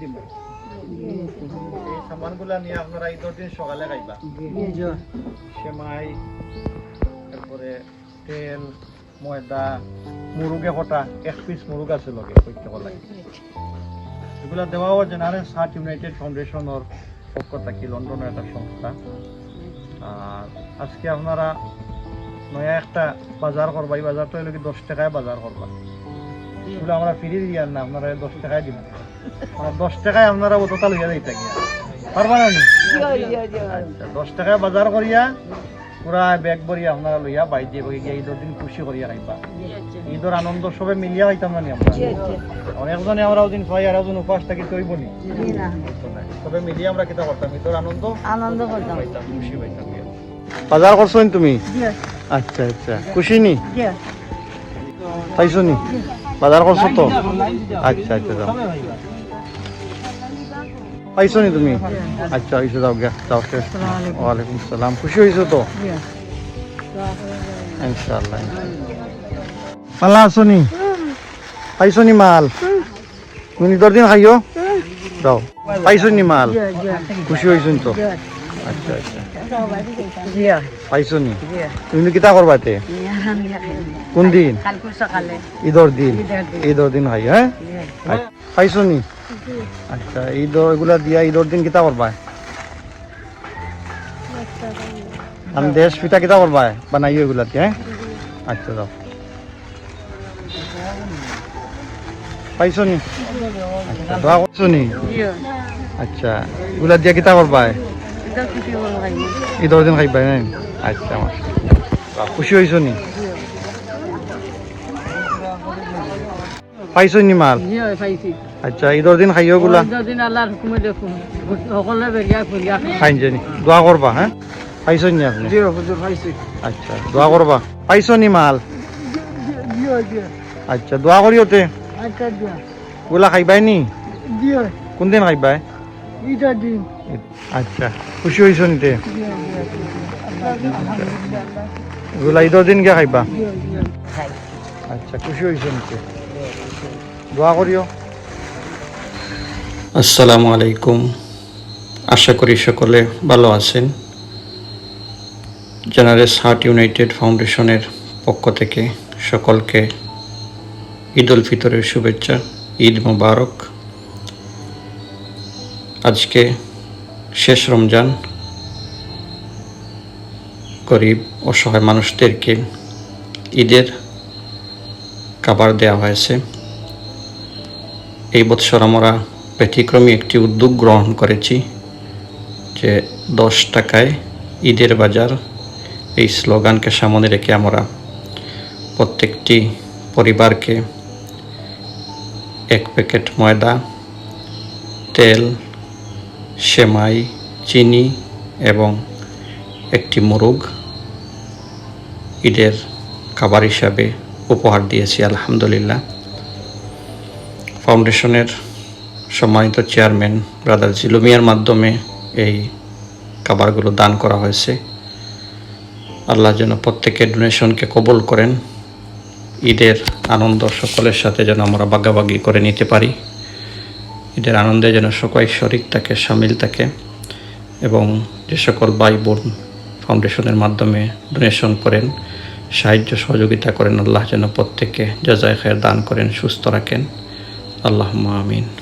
দিব এই সকালে সেমাই তেল, ময়দা, মুরুগে কটা, এক পিস মুরুগ আছে লগে প্রত্যেক লাগে। এগুলা দেওয়াও জেনারেল সার্ট ইউনাইটেড ফাউন্ডেশনের পক্ষ থাকি লন্ডনের একটা সংস্থা। আর আজকে আপনারা নয়া একটা বাজার করবা এই বাজারটা কি দশ টাকায় বাজার করবা এগুলো আমরা ফিরি দিয়ার না আপনারা দশ টাকায় দিব আর দশ টাকায় আপনারা অতটা লইয়া যাইতা গিয়া। পারবা না? আচ্ছা দশ টাকায় বাজার করিয়া পুরা ব্যাগ ভরিয়া আপনারা লইয়া বাই দিয়ে গিয়ে ঈদের দিন খুশি করিয়া খাইবা। ঈদের আনন্দ সবে মিলিয়া খাইতাম না নি আমরা? অনেকজনে আমরা ওদিন ছয় আর একজন উপাস থাকি তৈব নি? সবে মিলিয়ে আমরা কিতা করতাম? ঈদের আনন্দ আনন্দ করতাম। খুশি পাইতাম বাজার করছ তুমি? আচ্ছা আচ্ছা। খুশি নি? পাইছো নি? বাজার করছ তো? আচ্ছা আচ্ছা যাও। পাইছো নি তুমি? আচ্ছা হয়েছো যাও, গিয়া, যাও ওয়ালাইকুম সালাম। খুশি হয়েছো তো? ইনশাআল্লাহ পাল্লা আছো নি পাইছো নি মাল? তুমি নিতর দিন খাইও? যাও। পাইছো নি মাল? খুশি হয়েছো তো? আচ্ছা আচ্ছা। পাইছো নি? তুমি কিতা করবাতে কোন দিন? ঈদর দিন। ঈদর দিন। হ্যাঁ আচ্ছা, নি? আচ্ছা ঈদ এগুলা দিয়া ঈদর দিন কিতা করবা আমি দেশ পিঠা কিতা করবা বানাইও এগুলা দিয়ে হ্যাঁ আচ্ছা যাও। পাইছো নি? আচ্ছা দোয়া করছ নি? আচ্ছা এগুলা দিয়া কিতা করবা ঈদর দিন খাইবা হ্যাঁ আচ্ছা আমার খুশি হয়েছো নি? পাইছো নি মাল? আচ্ছা ঈদর দিন খাইও গুলা। দিন আল্লাহর হুকুমে দেখুন সকলে বেরিয়া ফুরিয়া খাইন জানি দোয়া করবা হ্যাঁ পাইছো নি আপনি? আচ্ছা দোয়া করবা পাইছো নি মাল? আচ্ছা দোয়া করিওতে আচ্ছা দিয়া। গুলা খাইবাই নি? দিয়া কোন দিন খাইবাই? আচ্ছা খুশি হয়েছো নিতে? গুলা ঈদর দিন গিয়া খাইবা? আচ্ছা খুশি হয়েছো নিতে। দোয়া করিও আসসালামু আলাইকুম। আশা করি সকলে ভালো আছেন। জেনারেস হার্ট ইউনাইটেড ফাউন্ডেশনের পক্ষ থেকে সকলকে ঈদ উল ফিতরের শুভেচ্ছা ঈদ মোবারক। আজকে শেষ রমজান। গরিব, অসহায় মানুষদেরকে ঈদের খাবার দেওয়া হয়েছে। এই বৎসর আমরা ব্যতিক্রমী একটি উদ্যোগ গ্রহণ করেছি যে দশ টাকায় ঈদের বাজার এই স্লোগানকে সামনে রেখে আমরা প্রত্যেকটি পরিবারকে এক প্যাকেট ময়দা, তেল সেমাই, চিনি এবং একটি মুরগ ঈদের খাবার হিসাবে উপহার দিয়েছি, আলহামদুলিল্লাহ। ফাউন্ডেশনের সম্মানিত চেয়ারম্যান ব্রাদার জিলুমিয়ার মাধ্যমে এই খাবারগুলো দান করা হয়েছে। আল্লাহ যেন প্রত্যেকের ডোনেশনকে কবল করেন, ঈদের আনন্দ সকলের সাথে যেন আমরা বাগাবাগি করে নিতে পারি। ঈদের আনন্দে যেন সকল শরিক থাকে সামিল থাকে এবং যে সকল ভাই বোন ফাউন্ডেশনের মাধ্যমে ডোনেশন করেন, সাহায্য, সহযোগিতা করেন, আল্লাহ যেন প্রত্যেককে যাজায় খায়ের দান করেন, সুস্থ রাখেন। আল্লাহ আমিন।